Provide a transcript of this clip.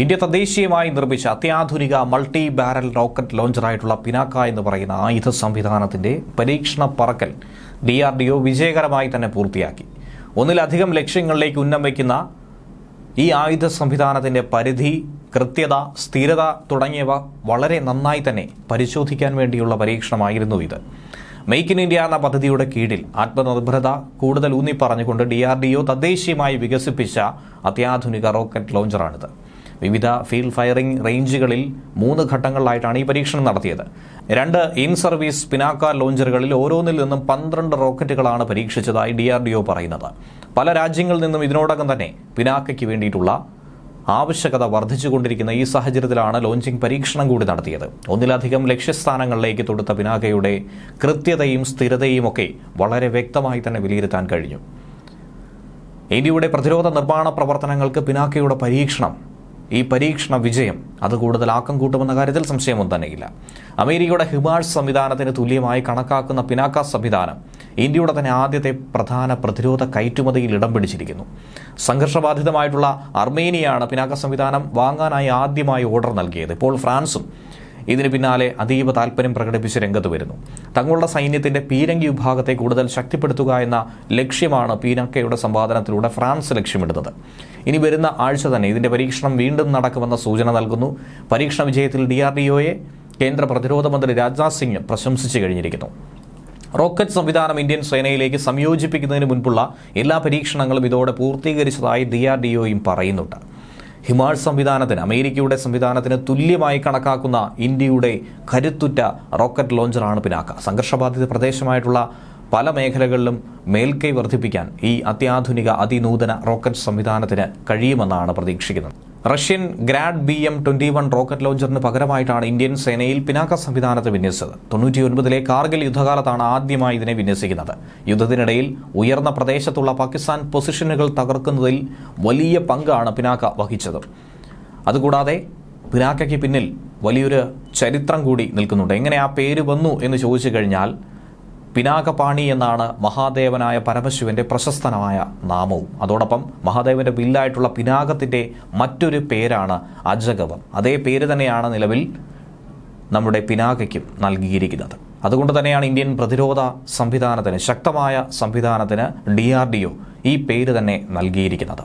India തദ്ദേശീയമായി നിർമ്മിച്ച അത്യാധുനിക മൾട്ടി ബാരൽ റോക്കറ്റ് ലോഞ്ചറായിട്ടുള്ള പിനാക്ക എന്ന് പറയുന്ന ആയുധ സംവിധാനത്തിന്റെ പരീക്ഷണ പറക്കൽ ഡി ആർ ഡി ഒ വിജയകരമായി തന്നെ പൂർത്തിയാക്കി. ഒന്നിലധികം ലക്ഷ്യങ്ങളിലേക്ക് ഉന്നം വയ്ക്കുന്ന ഈ ആയുധ സംവിധാനത്തിന്റെ പരിധി കൃത്യത സ്ഥിരത തുടങ്ങിയവ വളരെ നന്നായി തന്നെ പരിശോധിക്കാൻ വേണ്ടിയുള്ള പരീക്ഷണമായിരുന്നു ഇത്. മെയ്ക്ക് ഇൻ ഇന്ത്യ എന്ന പദ്ധതിയുടെ കീഴിൽ ആത്മനിർഭരത കൂടുതൽ ഊന്നിപ്പറഞ്ഞുകൊണ്ട് ഡി ആർ ഡി ഒ തദ്ദേശീയമായി വികസിപ്പിച്ച അത്യാധുനിക റോക്കറ്റ് ലോഞ്ചറാണിത് വിവിധ ഫീൽഡ് ഫയറിംഗ് റേഞ്ചുകളിൽ മൂന്ന് ഘട്ടങ്ങളിലായിട്ടാണ് ഈ പരീക്ഷണം നടത്തിയത്. രണ്ട് ഇൻ സർവീസ് പിനാക്ക ലോഞ്ചറുകളിൽ ഓരോന്നിൽ നിന്നും പന്ത്രണ്ട് റോക്കറ്റുകളാണ് പരീക്ഷിച്ചതായി ഡി ആർ ഡി ഒ പറയുന്നത്. പല രാജ്യങ്ങളിൽ നിന്നും ഇതിനോടകം തന്നെ പിനാക്കയ്ക്ക് വേണ്ടിയിട്ടുള്ള ആവശ്യകത വർദ്ധിച്ചുകൊണ്ടിരിക്കുന്ന ഈ സാഹചര്യത്തിലാണ് ലോഞ്ചിംഗ് പരീക്ഷണം കൂടി നടത്തിയത്. ഒന്നിലധികം ലക്ഷ്യസ്ഥാനങ്ങളിലേക്ക് തൊടുത്ത പിനാകയുടെ കൃത്യതയും സ്ഥിരതയും ഒക്കെ വളരെ വ്യക്തമായി തന്നെ വിലയിരുത്താൻ കഴിഞ്ഞു. ഇന്ത്യയുടെ പ്രതിരോധ നിർമ്മാണ പ്രവർത്തനങ്ങൾക്ക് പിനാക്കയുടെ പരീക്ഷണം ഈ പരീക്ഷണ വിജയം അത് കൂടുതൽ ആക്കം കൂട്ടുമെന്ന കാര്യത്തിൽ സംശയമൊന്നും തന്നെയില്ല. അമേരിക്കയുടെ ഹിമാഴ്സ് സംവിധാനത്തിന് തുല്യമായി കണക്കാക്കുന്ന പിനാക്ക സംവിധാനം ഇന്ത്യയുടെ തന്നെ ആദ്യത്തെ പ്രധാന പ്രതിരോധ കയറ്റുമതിയിൽ ഇടം പിടിച്ചിരിക്കുന്നു. സംഘർഷബാധിതമായിട്ടുള്ള അർമേനിയയാണ് പിനാക്ക സംവിധാനം വാങ്ങാനായി ആദ്യമായി ഓർഡർ നൽകിയത്. ഇപ്പോൾ ഫ്രാൻസും ഇതിന് പിന്നാലെ അതീവ താൽപ്പര്യം പ്രകടിപ്പിച്ച് രംഗത്ത് വരുന്നു. തങ്ങളുടെ സൈന്യത്തിന്റെ പീരങ്കി വിഭാഗത്തെ കൂടുതൽ ശക്തിപ്പെടുത്തുക എന്ന ലക്ഷ്യമാണ് പീനക്കയുടെ സമ്പാദനത്തിലൂടെ ഫ്രാൻസ് ലക്ഷ്യമിടുന്നത്. ഇനി വരുന്ന ആഴ്ച തന്നെ ഇതിന്റെ പരീക്ഷണം വീണ്ടും നടക്കുമെന്ന സൂചന നൽകുന്നു. പരീക്ഷണ വിജയത്തിൽ ഡി ആർ ഡി ഒയെ കേന്ദ്ര പ്രതിരോധ മന്ത്രി രാജ്നാഥ് സിംഗ് പ്രശംസിച്ചു കഴിഞ്ഞിരിക്കുന്നു. റോക്കറ്റ് സംവിധാനം ഇന്ത്യൻ സേനയിലേക്ക് സംയോജിപ്പിക്കുന്നതിന് മുൻപുള്ള എല്ലാ പരീക്ഷണങ്ങളും ഇതോടെ പൂർത്തീകരിച്ചതായി ഡി ആർ ഡി ഒയും പറയുന്നുണ്ട്. ഹിമാൾ സംവിധാനത്തിന് അമേരിക്കയുടെ സംവിധാനത്തിന് തുല്യമായി കണക്കാക്കുന്ന ഇന്ത്യയുടെ കരുത്തുറ്റ റോക്കറ്റ് ലോഞ്ചറാണ് പിനാക്ക. സംഘർഷബാധിത പ്രദേശമായിട്ടുള്ള പല മേഖലകളിലും മേൽക്കൈ വർദ്ധിപ്പിക്കാൻ ഈ അത്യാധുനിക അതിനൂതന റോക്കറ്റ് സംവിധാനത്തിന് കഴിയുമെന്നാണ് പ്രതീക്ഷിക്കുന്നത്. Russian Grad B M twenty one rocket ലോഞ്ചറിന് പകരമായിട്ടാണ് ഇന്ത്യൻ സേനയിൽ പിനാക്ക സംവിധാനത്തെ വിന്യസിച്ചത്. തൊണ്ണൂറ്റിയൊൻപതിലെ കാർഗിൽ യുദ്ധകാലത്താണ് ആദ്യമായി ഇതിനെ വിന്യസിക്കുന്നത്. യുദ്ധത്തിനിടയിൽ ഉയർന്ന പ്രദേശത്തുള്ള പാകിസ്ഥാൻ പൊസിഷനുകൾ തകർക്കുന്നതിൽ വലിയ പങ്കാണ് പിനാക്ക വഹിച്ചത്. അതുകൂടാതെ പിനാക്കയ്ക്ക് പിന്നിൽ വലിയൊരു ചരിത്രം കൂടി നിൽക്കുന്നുണ്ട്. എങ്ങനെ ആ പേര് വന്നു എന്ന് ചോദിച്ചു കഴിഞ്ഞാൽ പിനാകപാണി എന്നാണ് മഹാദേവനായ പരമശിവന്റെ പ്രശസ്തമായ നാമവും. അതോടൊപ്പം മഹാദേവന്റെ ബില്ലായിട്ടുള്ള പിനാകത്തിന്റെ മറ്റൊരു പേരാണ് അജഗവം. അതേ പേര് തന്നെയാണ് നിലവിൽ നമ്മുടെ പിനാകയ്ക്കും നൽകിയിരിക്കുന്നത്. അതുകൊണ്ട് തന്നെയാണ് ഇന്ത്യൻ പ്രതിരോധ സംവിധാനത്തിന് ശക്തമായ സംവിധാനത്തിന് ഡി ആർ ഡി ഒ ഈ പേര് തന്നെ നൽകിയിരിക്കുന്നത്.